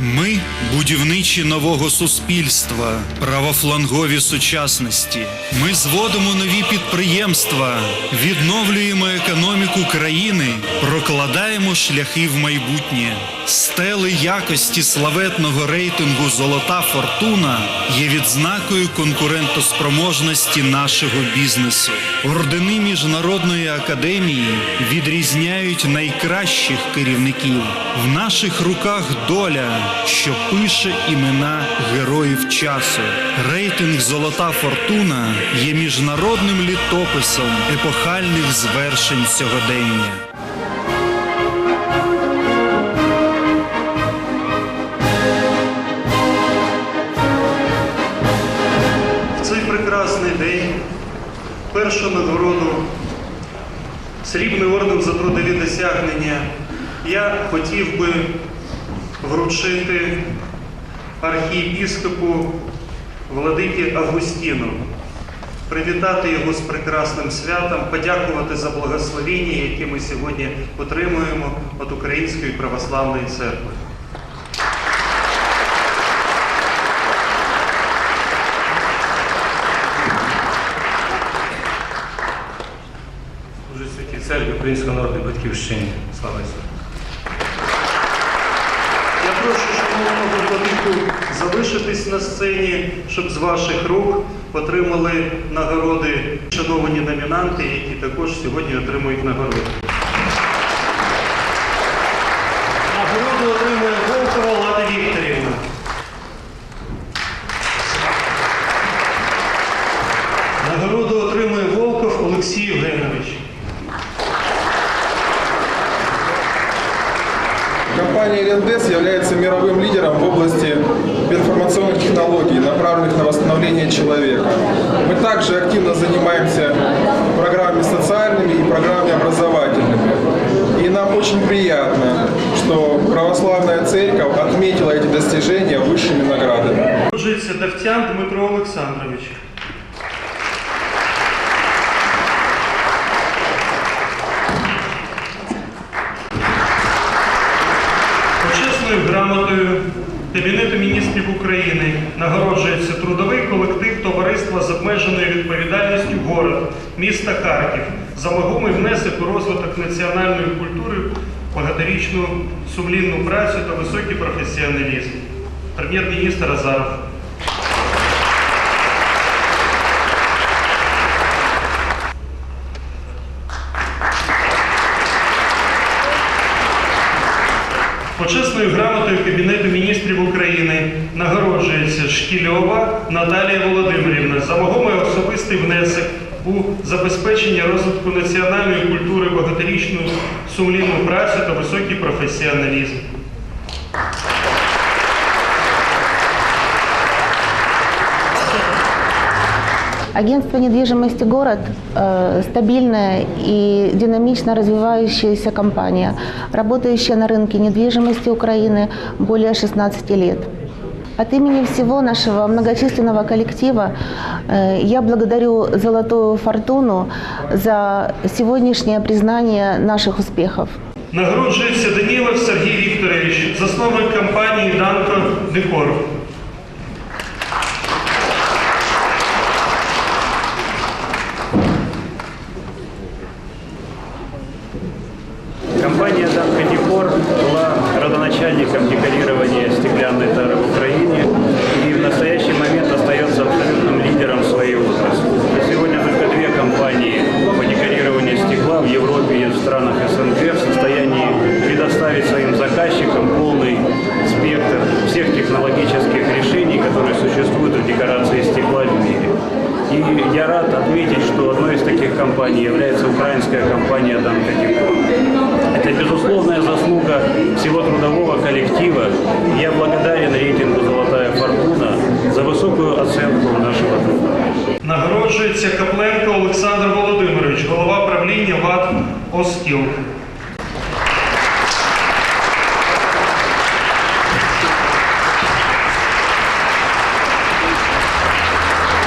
Ми будівничі нового суспільства, правофлангові сучасності. Ми зводимо нові підприємства, відновлюємо економіку країни, прокладаємо шляхи в майбутнє. Стели якості славетного рейтингу Золота фортуна є відзнакою конкурентоспроможності нашого бізнесу. Ордени міжнародної академії відрізняють найкращих керівників. В наших руках доля, що пише імена героїв часу. Рейтинг Золота фортуна є міжнародним літописом епохальних звершень сьогодення. Першу нагороду срібний орден за трудові досягнення я хотів би вручити архієпіскопу Владикі Августіну, привітати його з прекрасним святом, подякувати за благословіння, яке ми сьогодні отримуємо від Української православної церкви. Української народної батьківщини. Слава Ісусу! Я прошу шановного владику залишитись на сцені, щоб з ваших рук отримали нагороди шановані номінанти, які також сьогодні отримують нагороди. Нагороду отримує Волкова Лада Вікторівна. Нагороду отримує Волков Олексій Євгенович. Компания Рендес является мировым лидером в области информационных технологий, направленных на восстановление человека. Мы также активно занимаемся программами социальными и программами образовательными. И нам очень приятно, что православная церковь отметила эти достижения высшими наградами. Народжується Давтян Дмитро Олександрович. Грамотою Кабінету міністрів України нагороджується трудовий колектив товариства з обмеженою відповідальністю город міста Харків за вагомий внесок у розвиток національної культури, багаторічну сумлінну працю та високий професіоналізм. Прем'єр-міністр Азаров. Почесною грамотою Кабінету міністрів України нагороджується Шкільова Наталія Володимирівна за вагомий особистий внесок у забезпечення розвитку національної культури, багаторічну сумлінну працю та високий професіоналізм. Агентство недвижимости «Город» э, стабильная и динамично развивающаяся компания, работающая на рынке недвижимости Украины более 16 лет. От имени всего нашего многочисленного коллектива э, я благодарю «Золотую фортуну» за сегодняшнее признание наших успехов. Нагороджується Данілов Сергій Вікторович, засновник компанії Данко Декор. Компания «Данко Декор» была родоначальником декорирования стеклянной тары в Украине и в настоящий момент остается абсолютным лидером своей отрасли. Сегодня только две компании по декорированию стекла в Европе и в странах СНГ в состоянии предоставить своим заказчикам полный спектр всех технологических решений, которые существуют в декорации стекла в мире. И я рад отметить, что одной из таких компаний является украинская компания «Данко Декор». Это безусловная заслуга всего трудового коллектива. Я благодарен рейтингу «Золотая фортуна» за высокую оценку нашего труда. Нагороджується Капленко Олександр Володимирович, голова правління ВАД «Остіл».